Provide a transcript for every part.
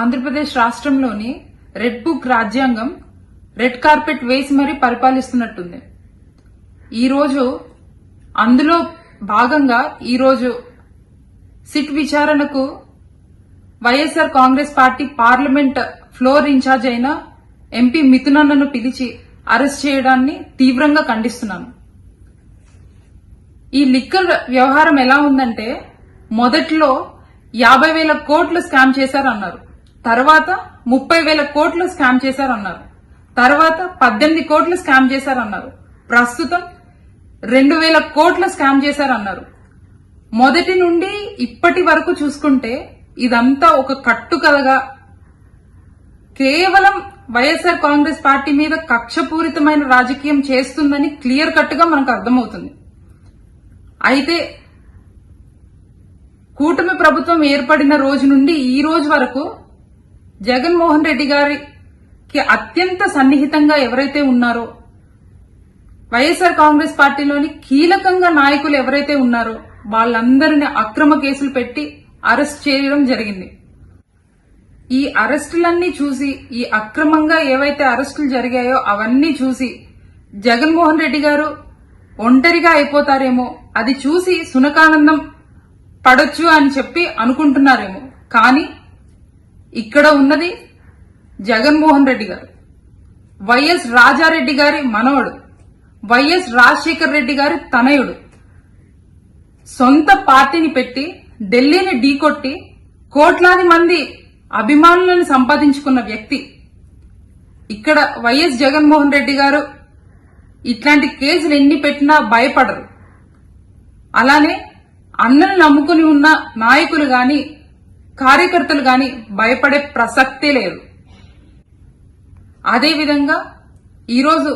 ఆంధ్రప్రదేశ్ రాష్ట్రంలోని red book రాజ్యాంగం red carpet వేసి మరీ పరిపాలిస్తున్నట్టుంది. ఈరోజు అందులో భాగంగా ఈరోజు సిట్ విచారణకు YSR Congress party parliament floor incharge అయిన ఎంపీ మిథునన్నను పిలిచి అరెస్ట్ చేయడాన్ని తీవ్రంగా ఖండిస్తున్నాను. ఈ లిక్కర్ వ్యవహారం ఎలా ఉందంటే మొదట్లో యాభై వేల కోట్లు స్కామ్ చేశారన్నారు. తర్వాత ముప్పై వేల కోట్లు స్కామ్ చేశారన్నారు. తర్వాత పద్దెనిమిది కోట్లు స్కామ్ చేశారన్నారు. ప్రస్తుతం రెండు వేల కోట్లు స్కామ్ చేశారన్నారు. మొదటి నుండి ఇప్పటి వరకు చూసుకుంటే ఇదంతా ఒక కట్టుకథగా కేవలం వైఎస్ఆర్ కాంగ్రెస్ పార్టీ మీద కక్షపూరితమైన రాజకీయం చేస్తుందని క్లియర్ కట్గా మనకు అర్థమవుతుంది. అయితే కూటమి ప్రభుత్వం ఏర్పడిన రోజు నుండి ఈ రోజు వరకు జగన్మోహన్ రెడ్డి గారికి అత్యంత సన్నిహితంగా ఎవరైతే ఉన్నారో వైఎస్ఆర్ కాంగ్రెస్ పార్టీలోని కీలకంగా నాయకులు ఎవరైతే ఉన్నారో వాళ్ళందరిని అక్రమ కేసులు పెట్టి అరెస్ట్ చేయడం జరిగింది. ఈ అరెస్టులన్నీ చూసి ఈ అక్రమంగా ఏవైతే అరెస్టులు జరిగాయో అవన్నీ చూసి జగన్మోహన్ రెడ్డి గారు ఒంటరిగా అయిపోతారేమో అది చూసి సునకానందం పడొచ్చు అని చెప్పి అనుకుంటున్నారేమో. కానీ ఇక్కడ ఉన్నది జగన్మోహన్ రెడ్డి గారు. వైఎస్ రాజారెడ్డి గారి మనవడు. వైఎస్ రాజశేఖర్ రెడ్డి గారి తనయుడు. సొంత పార్టీని పెట్టి ఢిల్లీని ఢీకొట్టి కోట్లాది మంది అభిమానులను సంపాదించుకున్న వ్యక్తి. ఇక్కడ వైఎస్ జగన్మోహన్ రెడ్డి గారు ఇట్లాంటి కేసులు ఎన్ని పెట్టినా భయపడరు. అలానే అన్నను నమ్ముకుని ఉన్న నాయకులు గాని కార్యకర్తలు గాని భయపడే ప్రసక్తే లేదు. అదేవిధంగా ఈరోజు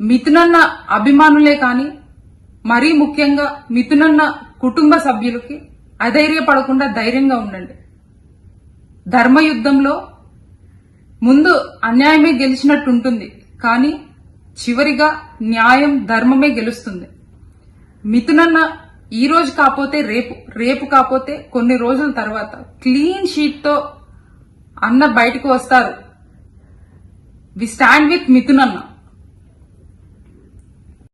మిథునన్న అభిమానులే కానీ మరీ ముఖ్యంగా మిథునన్న కుటుంబ సభ్యులకి అధైర్యపడకుండా ధైర్యంగా ఉండండి. ధర్మయుద్ధంలో ముందు అన్యాయమే గెలిచినట్టు ఉంటుంది కానీ చివరిగా న్యాయం ధర్మమే గెలుస్తుంది. మిథునన్న ఈ రోజు కాకపోతే రేపు రేపు కాకపోతే కొన్ని రోజుల తర్వాత క్లీన్ షీట్తో అన్న బయటకు వస్తారు. వి స్టాండ్ విత్ అన్న